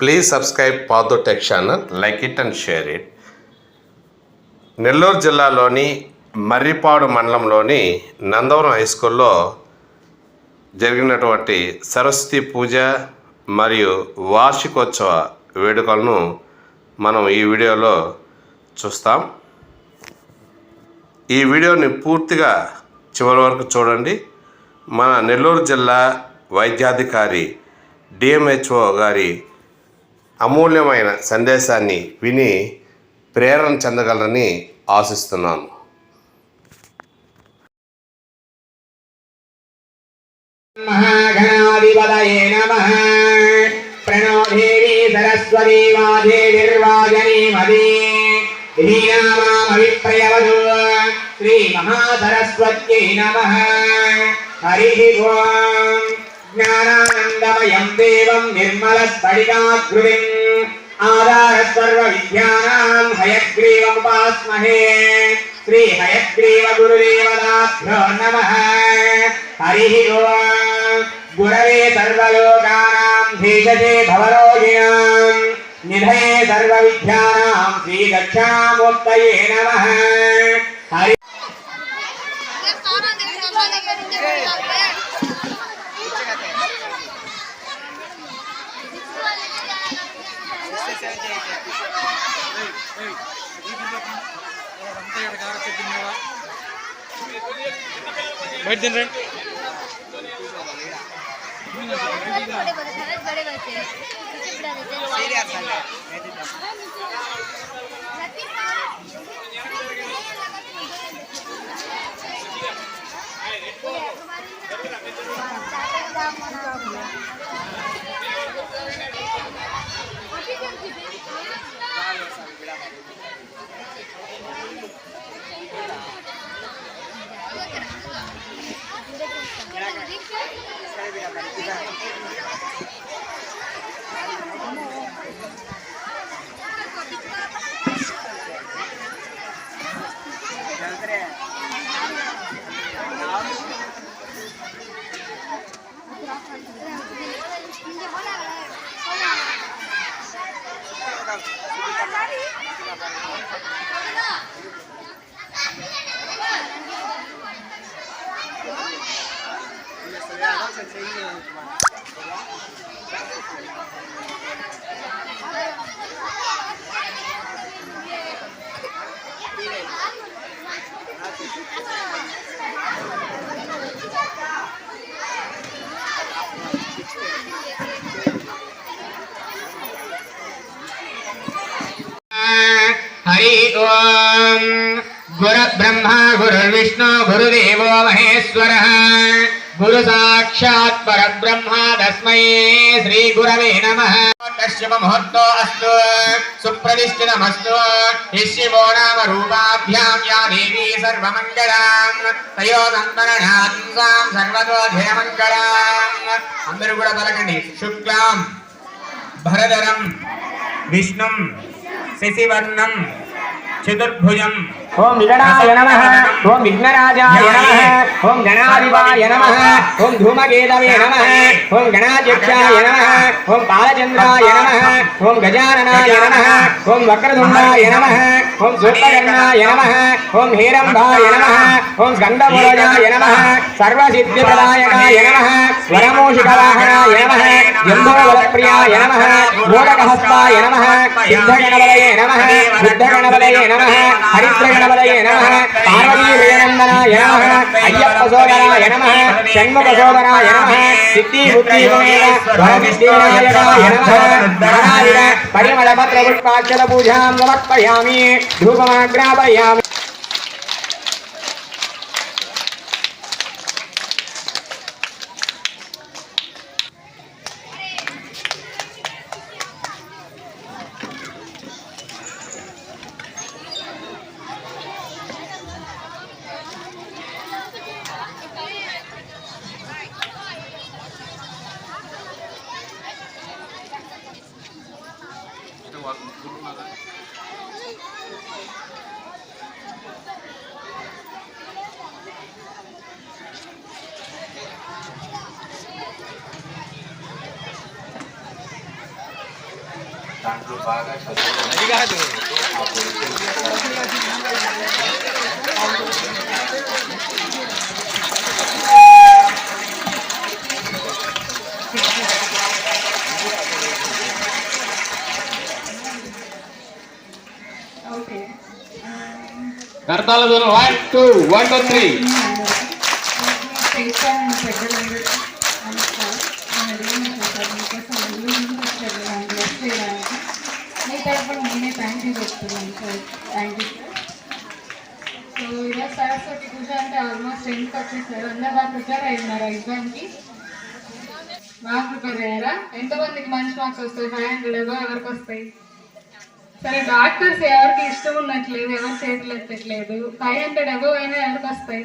Please subscribe పాదో tech channel like it and share it. Nellore జిల్లాలోని మర్రిపాడు మండలంలోని Nandavaram high స్కూల్లో జరిగినటువంటి సరస్వతి పూజ మరియు వార్షికోత్సవ వేడుకలను మనం ఈ వీడియోలో చూస్తాం. ఈ వీడియోని పూర్తిగా చివరి వరకు చూడండి. మన నెల్లూరు జిల్లా వైద్యాధికారి డిఎంహెచ్ఓ గారి అమూల్యమైన సందేశాన్ని విని ప్రేరణ చెందగలరని ఆశిస్తున్నాను महागणाधिपतये नमः प्रणो देवी सरस्वती वाजेर्वाजनीमती हीनामामविप्रयवधू श्रीमहासरस्वत्यै नमः हरिः ॐ ज्ञानानन्दमयम् देवम् निर्मलस्फटिकाकृतिम् आधारसर्वविद्यानाम् हयग्रीवमुपास्महे। श्रीहयग्रीवगुरुदेवताभ्यो नमः। हरिः ओम्। गुरवे सर्वलोकानाम् भेषजे भवरोगिणाम् निधये सर्वविद्यानाम् श्रीदक्षिणामूर्तये नमः। हरि बैठ दिन रहे बड़े बड़े खरच बड़े बच्चे पीछे बुला Gracias. Gracias. गुरुब्रह्मा गुरुर्विष्णु गुरुदेवो महेश्वरः गुरु साक्षात् परब्रह्मा तस्मै श्री गुरवे नमः शुभ मुहूर्तो अस्तु सुप्रतिष्ठितमस्तु शिवो नाम रूपाभ्यां या देवी सर्वमङ्गलाम् తయో సంతరణాం సర్వతో జయమంగళాం అందరూ కూడా పలకండి శుక్లాం భరధరం విష్ణుం శశివర్ణం చతుర్భుజం ఓం విగణాయ నమ ఓం విఘ్నరాజాయ నమ ఓం గణాధిపాయ నమ ఓం ధూమకేతవే నమ ఓం గణాధ్యక్షాయ నమ ఓం బాలచంద్రాయ నమ ఓం గజాననాయ నమ ఓం వక్రతుండాయ నమ ఓం సూర్పకర్ణాయ నమ ఓం హేరంభాయ నమ ఓం స్కందమూలజాయ నమ సర్వసిద్ధిప్రదాయకాయ నమ వరమూషికవాహనాయ నమ జంబోవరప్రియాయ నమ మోదకహస్తాయ నమ సిద్ధగణవలయే నమ బుద్ధగణవలయే నమ హరిద్రగణవలయే నమ పార్వతీవేనందనాయ నమ అయ్యప్ప సోదరాయ నమ షణ్ముఖ సోదరాయ నమ సిద్ధి బుద్ధి వరసిద్ధివినాయకాయ నమ నారాయణ పరిమళ పత్ర పుష్పాక్షర పూజాం సమర్పయామి ధూపమాగ్రాపయామి। అది కాదు ఓకే కర్తాల దూరం one two one two three చేస్తాను పెద్దలందరూ నమస్కారం నేను అడిగిన సార్ మీకోసం ఇల్లు నుంచి వచ్చారు నన్ను బ్లెస్ చేయడానికి మీ తరఫున నేనే థ్యాంక్ యూ చెప్తున్నాను sir thank you sir. So ఇలా సరస్వతి పూజ అంటే ఆల్మోస్ట్ ఎండ్కి వచ్చేసారు అందరు బాగా ప్రిపేర్ అయ్యున్నారా ఎగ్జామ్కి? బాగా ప్రిపేర్ అయ్యారా? ఎంతమందికి మంచి మార్క్స్ వస్తాయి? ఫైవ్ హండ్రెడ్ ఏవో ఎవరికి వస్తాయి? సరే డాక్టర్స్ ఎవరికి ఇష్టం ఉన్నట్లేదు ఎవరు చేతులు ఎత్తట్లేదు ఫైవ్ హండ్రెడ్ అబవ్ అయినా ఎవరికి వస్తాయి?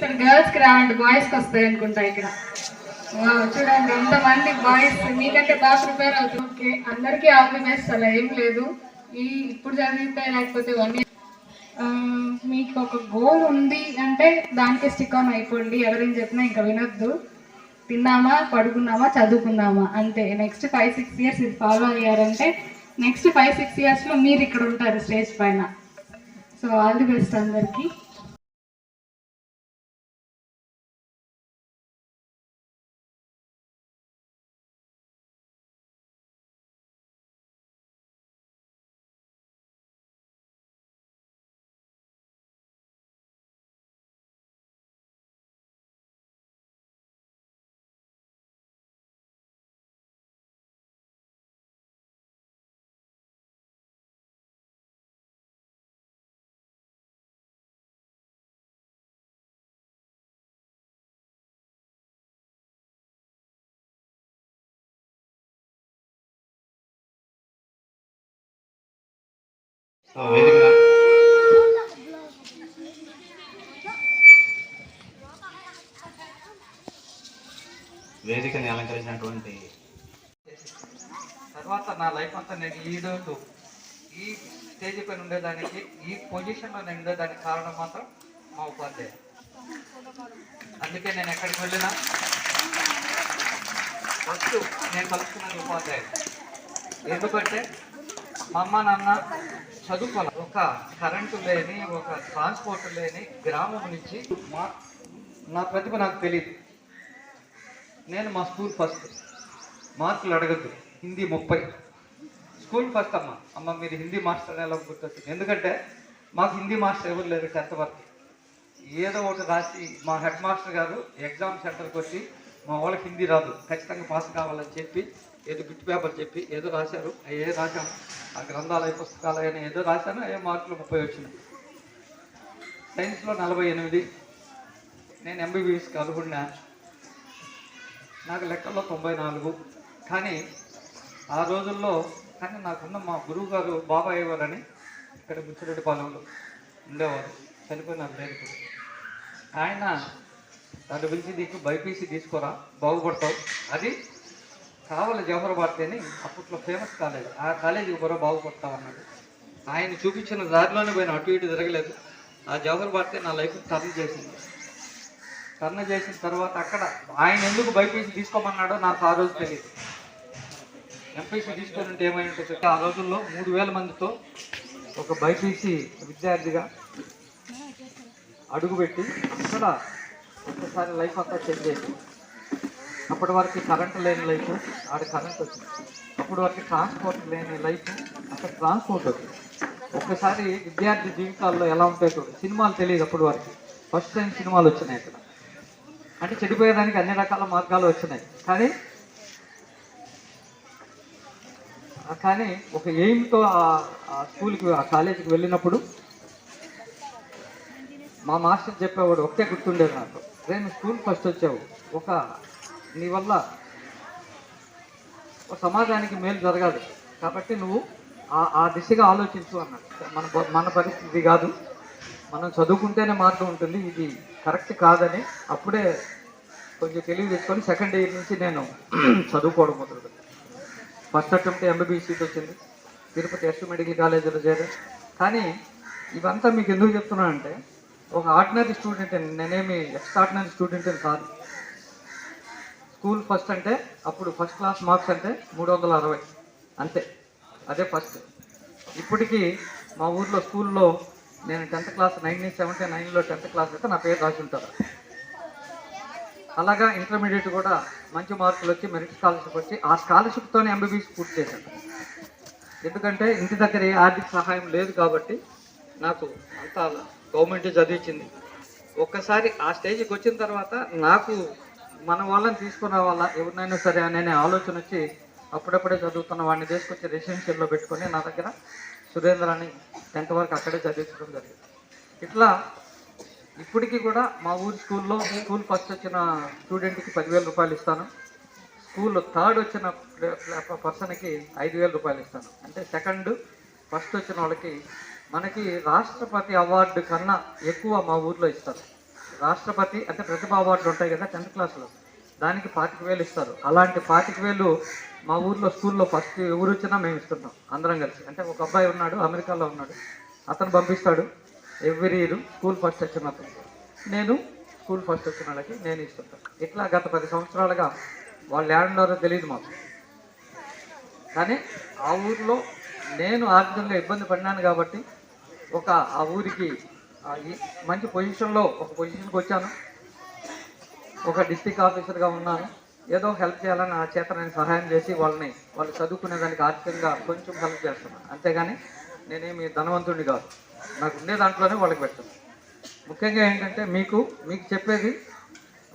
సరే గర్ల్స్కి రావండి బాయ్స్కి వస్తాయి అనుకుంటా ఇక్కడ. చూడండి ఎంతమంది బాయ్స్ మీకంటే బాగా ప్రిపేర్ అవుతుంది ఓకే అందరికీ ఆల్ ది బెస్ట్ అలా ఏం లేదు. ఈ ఇప్పుడు చదివితే లేకపోతే వన్ ఇయర్ మీకు ఒక గోల్ ఉంది అంటే దానికి స్టిక్ ఆన్ అయిపోండి. ఎవరేం చెప్పినా ఇంకా వినొద్దు. తిన్నామా? పడుకున్నామా? చదువుకున్నామా అంతే. నెక్స్ట్ ఫైవ్ సిక్స్ ఇయర్స్ ఇది ఫాలో అయ్యారంటే నెక్స్ట్ ఫైవ్ సిక్స్ ఇయర్స్లో మీరు ఇక్కడ ఉంటారు స్టేజ్ పైన. సో ఆల్ ది బెస్ట్ అందరికీ. వేదికని అలంకరించినటువంటి తర్వాత నా లైఫ్ అంతా నేను ఈ రోజు ఈ స్టేజ్ పైన ఉండేదానికి ఈ పొజిషన్లో నేను ఉండేదానికి కారణం మాత్రం మా ఉపాధ్యాయ అందుకే నేను ఎక్కడికి వెళ్ళినా ఫస్ట్ నేను కలుసుకున్నది ఉపాధ్యాయుడు. ఎందుకంటే మా అమ్మ నాన్న చదువుకోవాలి. ఒక కరెంటు లేని ఒక ట్రాన్స్పోర్ట్ లేని గ్రామం నుంచి మా నా ప్రతిభ నాకు తెలియదు నేను మా స్కూల్ ఫస్ట్. మార్కులు అడగద్దు. హిందీ ముప్పై. స్కూల్ ఫస్ట్ అమ్మ. అమ్మ మీరు హిందీ మాస్టర్ ఎలా గుర్తొచ్చింది ఎందుకంటే మాకు హిందీ మాస్టర్ ఎవరు లేరు టెన్త్ వరకు ఏదో ఒకటి రాసి మా హెడ్ మాస్టర్ గారు ఎగ్జామ్ సెంటర్కి వచ్చి మా వాళ్ళకి హిందీ రాదు. ఖచ్చితంగా పాస్ కావాలని చెప్పి ఏదో బిట్ పేపర్ చెప్పి ఏదో రాశారు ఏ రాశాను? ఆ గ్రంథాలయ పుస్తకాలయన ఏదో రాశాను ఏ మార్కులు ముప్పై వచ్చినాయి. సైన్స్లో నలభై ఎనిమిది. నేను ఎంబీబీఎస్కి అనుకున్నా నాకు లెక్కల్లో తొంభై నాలుగు. కానీ ఆ రోజుల్లో కానీ నాకున్న మా గురువు గారు బాబాయ్ గారని ఇక్కడ బుచ్చిరెడ్డి పాలెంలో ఉండేవారు. చనిపోయినారు లేదు ఆయన నన్ను పిలిచి నీకు బైపీసీ తీసుకోరా? బాగుపడతావు. అది కావల జవహర్ అని అప్పట్లో ఫేమస్ కాలేజ్ ఆ కాలేజీకి కూడా బాగుపడతా అన్నాడు ఆయన చూపించిన దారిలోనే పోయిన అటు ఇటు తిరగలేదు. ఆ జవహర్బాద్ నా లైఫ్ టర్న్ చేసింది. టర్న్ చేసిన తర్వాత అక్కడ ఆయన ఎందుకు బైపీసీ తీసుకోమన్నాడో నాకు ఆ రోజు తెలియదు. ఎంపీసీ తీసుకొని ఉంటే ఏమై ఉంటుంది ఆ రోజుల్లో మూడు వేల మందితో ఒక బైపీసీ విద్యార్థిగా అడుగుపెట్టి అక్కడ ఒక్కసారి లైఫ్ అంతా చేంజ్ చేసి అప్పటి వరకు కరెంట్ లేని లైఫ్ ఆడ కరెంట్ వచ్చింది. అప్పటి వరకు ట్రాన్స్పోర్ట్ లేని లైఫ్ అక్కడ ట్రాన్స్పోర్ట్ వచ్చింది. ఒక్కసారి విద్యార్థి జీవితాల్లో ఎలా ఉంటాయి చూడు సినిమాలు తెలియదు అప్పటి వరకు. ఫస్ట్ టైం సినిమాలు వచ్చినాయి అక్కడ. అంటే చెడిపోయేదానికి అన్ని రకాల మార్గాలు వచ్చినాయి. కానీ కానీ ఒక ఎయిమ్తో ఆ స్కూల్కి ఆ కాలేజీకి వెళ్ళినప్పుడు మా మాస్టర్ చెప్పేవాడు ఒకటే గుర్తుండేది నాకు. నేను స్కూల్ ఫస్ట్ వచ్చావు. ఒక నీ వల్ల ఒక సమాజానికి మేలు జరగాలి. కాబట్టి నువ్వు ఆ ఆ దిశగా ఆలోచించు అన్నాడు. మన మన పరిస్థితి కాదు. మనం చదువుకుంటేనే మార్గం ఉంటుంది. ఇది కరెక్ట్ కాదని అప్పుడే కొంచెం తెలివి తెచ్చుకొని సెకండ్ ఇయర్ నుంచి నేను చదువుకోవడం మొదలు ఫస్ట్ అటెంప్ట్ ఎంబీబీఎస్ సీట్ వచ్చింది. తిరుపతి ఎస్టీ మెడికల్ కాలేజీలో చేరాను. కానీ ఇవంతా మీకు ఎందుకు చెప్తున్నానంటే ఒక ఆర్డినరీ స్టూడెంట్ నేనేమి ఎక్స్ట్రాడినరీ స్టూడెంట్ కాదు. స్కూల్ ఫస్ట్ అంటే అప్పుడు ఫస్ట్ క్లాస్ మార్క్స్ అంటే మూడు వందల అరవై. అంతే. అదే ఫస్ట్. ఇప్పటికీ మా ఊర్లో స్కూల్లో నేను టెన్త్ క్లాస్ నైన్టీన్ సెవెంటీ నైన్లో టెన్త్ క్లాస్ అయితే నా పేరు రాసి ఉంటారు అలాగా ఇంటర్మీడియట్ కూడా మంచి మార్కులు వచ్చి మెరిట్ స్కాలర్షిప్ వచ్చి ఆ స్కాలర్షిప్తోనే ఎంబీబీఎస్ పూర్తి చేశాను. ఎందుకంటే ఇంటి దగ్గర ఏ ఆర్థిక సహాయం లేదు కాబట్టి నాకు అంత గవర్నమెంట్ చదివించింది. ఒక్కసారి ఆ స్టేజ్కి వచ్చిన తర్వాత నాకు మన వాళ్ళని తీసుకున్న వాళ్ళ ఎవరినైనా సరే అనే ఆలోచన వచ్చి అప్పుడప్పుడే చదువుతున్న వాడిని తీసుకొచ్చి రెసిడెన్షియల్లో పెట్టుకొని నా దగ్గర సురేంద్ర అని టెన్త్ వరకు అక్కడే చదివించడం జరిగింది. ఇట్లా ఇప్పటికీ కూడా మా ఊరి స్కూల్లో స్కూల్ ఫస్ట్ వచ్చిన స్టూడెంట్కి పదివేల రూపాయలు ఇస్తాను. స్కూల్ థర్డ్ వచ్చిన పర్సన్కి ఐదు వేల రూపాయలు ఇస్తాను. అంటే సెకండ్ ఫస్ట్ వచ్చిన వాళ్ళకి మనకి రాష్ట్రపతి అవార్డు కన్నా ఎక్కువ మా ఊర్లో ఇస్తారు. రాష్ట్రపతి అంటే ప్రతిభా అవార్డులు ఉంటాయి కదా టెన్త్ క్లాస్లో. దానికి పాతిక వేలు ఇస్తారు. అలాంటి పాతిక వేలు మా ఊర్లో స్కూల్లో ఫస్ట్ ఎవరు వచ్చినా మేము ఇస్తున్నాం అందరం కలిసి. అంటే ఒక అబ్బాయి ఉన్నాడు అమెరికాలో ఉన్నాడు. అతను పంపిస్తాడు. ఎవ్రీ ఇయర్ స్కూల్ ఫస్ట్ వచ్చిన నేను స్కూల్ ఫస్ట్ వచ్చిన వాళ్ళకి నేను ఇస్తుంటాను ఇట్లా గత పది సంవత్సరాలుగా వాళ్ళు ఏడున్నారో తెలియదు మాకు. కానీ ఆ ఊర్లో నేను ఆర్థికంగా ఇబ్బంది పడినాను కాబట్టి ఒక ఆ ఊరికి మంచి పొజిషన్లో ఒక పొజిషన్కి వచ్చాను. ఒక డిస్టిక్ ఆఫీసర్గా ఉన్నాను. ఏదో హెల్ప్ చేయాలని నా చేత నేను సహాయం చేసి వాళ్ళని వాళ్ళు చదువుకునే దానికి ఆర్థికంగా కొంచెం హెల్ప్ చేస్తున్నాను. అంతేగాని నేనేమి ధనవంతుడిని కాదు. నాకు ఉండే దాంట్లోనే వాళ్ళకి పెడతాను ముఖ్యంగా ఏంటంటే మీకు మీకు చెప్పేది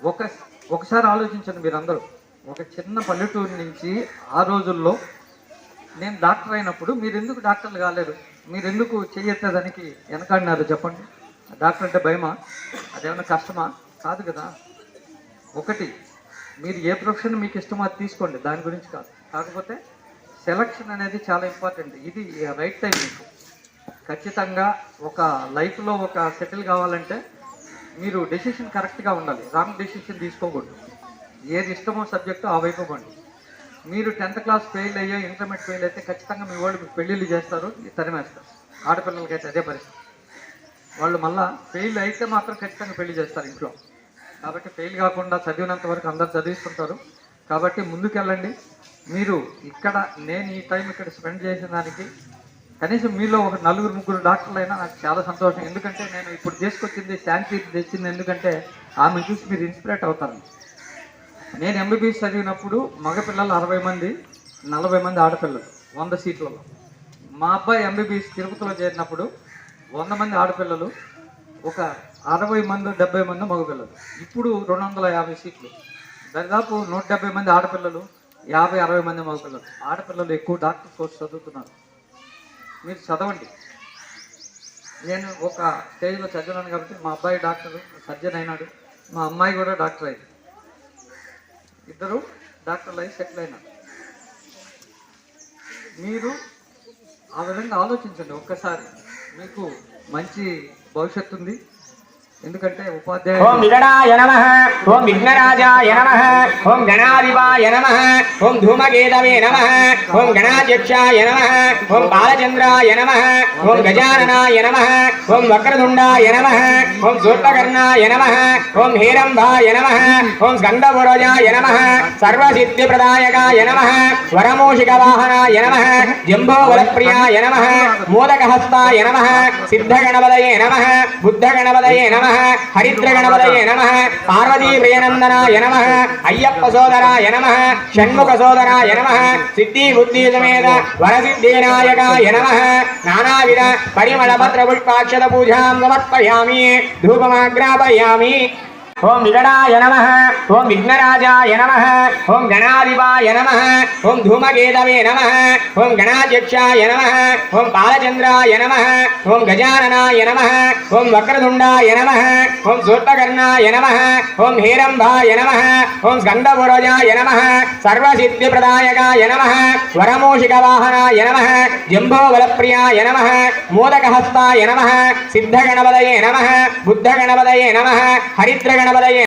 ఒక ఒకసారి ఆలోచించండి మీరందరూ. ఒక చిన్న పల్లెటూరు నుంచి ఆ రోజుల్లో నేను డాక్టర్ అయినప్పుడు మీరెందుకు డాక్టర్లు కాలేరు మీరెందుకు చేయట్లేదానికి వెనకాడినారు చెప్పండి. డాక్టర్ అంటే భయమా? అదేమన్నా కష్టమా? కాదు కదా. ఒకటి మీరు ఏ ప్రొఫెషన్ మీకు ఇష్టమో అది తీసుకోండి. దాని గురించి కాదు. కాకపోతే సెలక్షన్ అనేది చాలా ఇంపార్టెంట్. ఇది రైట్ టైం మీకు. ఖచ్చితంగా ఒక లైఫ్లో ఒక సెటిల్ కావాలంటే మీరు డెసిషన్ కరెక్ట్గా ఉండాలి. రాంగ్ డెసిషన్ తీసుకోకూడదు. ఏది ఇష్టమో సబ్జెక్టు ఆ వైపు పండి. మీరు టెన్త్ క్లాస్ ఫెయిల్ అయ్యో ఇంటర్మీడియట్ ఫెయిల్ అయితే ఖచ్చితంగా మీ వాళ్ళు మీకు పెళ్ళిళ్ళు చేస్తారు తరిమేస్తారు. ఆడపిల్లలకైతే అదే పరిస్థితి. వాళ్ళు మళ్ళా ఫెయిల్ అయితే మాత్రం ఖచ్చితంగా పెళ్ళి చేస్తారు ఇంట్లో. కాబట్టి ఫెయిల్ కాకుండా చదివినంత వరకు అందరు చదివిస్తుంటారు. కాబట్టి ముందుకెళ్ళండి. మీరు ఇక్కడ నేను ఈ టైం ఇక్కడ స్పెండ్ చేసిన దానికి కనీసం మీలో ఒక నలుగురు ముగ్గురు డాక్టర్లు అయినా నాకు చాలా సంతోషం. ఎందుకంటే నేను ఇప్పుడు తీసుకొచ్చింది శాంతి తెచ్చింది ఎందుకంటే ఆమె చూసి మీరు ఇన్స్పిరేట్ అవుతారు. నేను ఎంబీబీఎస్ చదివినప్పుడు మగపిల్లలు అరవై మంది నలభై మంది ఆడపిల్లలు వంద సీట్లలో. మా అబ్బాయి ఎంబీబీఎస్ తిరుపతిలో చేరినప్పుడు వంద మంది ఆడపిల్లలు ఒక అరవై మంది డెబ్బై మంది మగపిల్లలు. ఇప్పుడు రెండు వందల యాభై సీట్లు. దాదాపు నూట డెబ్బై మంది ఆడపిల్లలు యాభై అరవై మంది మగపిల్లలు. ఆడపిల్లలు ఎక్కువ డాక్టర్ కోర్స్ చదువుతున్నారు. మీరు చదవండి. నేను ఒక స్టేజ్లో చదివినాను కాబట్టి మా అబ్బాయి డాక్టర్ సర్జన్ అయినాడు. మా అమ్మాయి కూడా డాక్టర్ అయింది. ఇద్దరు డాక్టర్లు అయి సెటిల్ అయినారు. మీరు ఆ విధంగా ఆలోచించండి ఒక్కసారి. మీకు మంచి భవిష్యత్తు ఉంది. ఎందుకంటే ఉపాధ్యాయ ఓం ఉపాధ్యాయులు విగడాయ నమ ఓం విఘ్నరాజాయ నమ ఓం గణాధిపాయ నమ ఓం ధూమకేతవే నమ ఓం గణాధ్యక్షాయ నమ ఓం బాలచంద్రాయ నమ ఓం గజాననాయ నమ ఓం వక్రదుండాయ నమ ఓం సూర్పకర్ణాయ నమ ఓం హేరంభాయ నమ ఓం స్కందపురజాయ నమ సర్వసిద్ధిప్రదాయకాయ నమ వరమూషికవాహనాయ నమ జంభోవరప్రియాయ నమ మోదకహస్తాయ నమ సిద్ధగణపదయే నమ బుద్ధగణపదయే నమ హరిద్రగణపదయే నమ పార్వతీ ప్రియనందనాయ నమ అయ్యప్ప సోదరాయ నమ షణ్ముఖ సోదరాయ నమ సిద్ధి బుద్ధి సమేత వరసిద్ధినాయకాయ నమ నానావిధ పరిమళ పత్ర పుష్పాక్షత పూజాం సమర్పయామి ధూపమాగ్రాపయామి ఓం విగడాయ నమ ఓం విఘ్నరాజాయ నమ ఓం గణాధిపాయ నమ ఓం ధూమకేతవే నమ ఓం గణాధ్యక్షాయ నమ ఓం బాలచంద్రాయ నమ ఓం గజాననాయ నమ ఓం వక్రతుండాయ నమ ఓం సూర్పకర్ణాయ నమ ఓం హేరంభాయ నమ ఓం స్కందపురజాయ నమ సర్వసిద్ధిప్రదాయకాయ నమ వరమూషికవాహనాయ నమ జంబోవలప్రియాయ నమ మోదకహస్తాయ నమ సిద్ధగణపదయే నమ బుద్ధగణపదయే నమ హరిద్రగణపదయే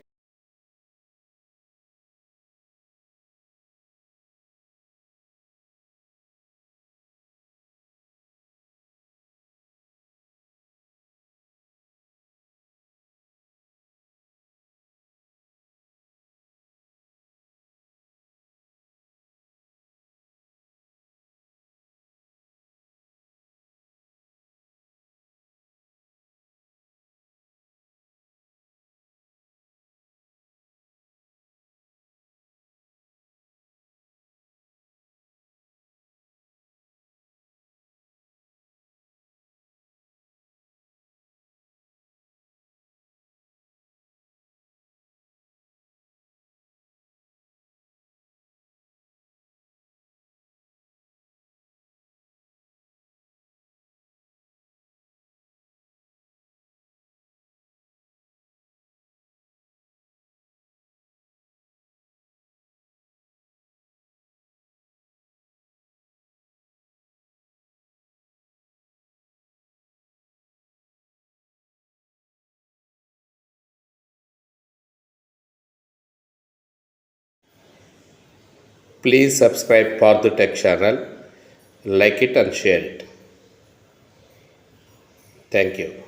Please subscribe Pardu Tech channel, like it and share it. Thank you.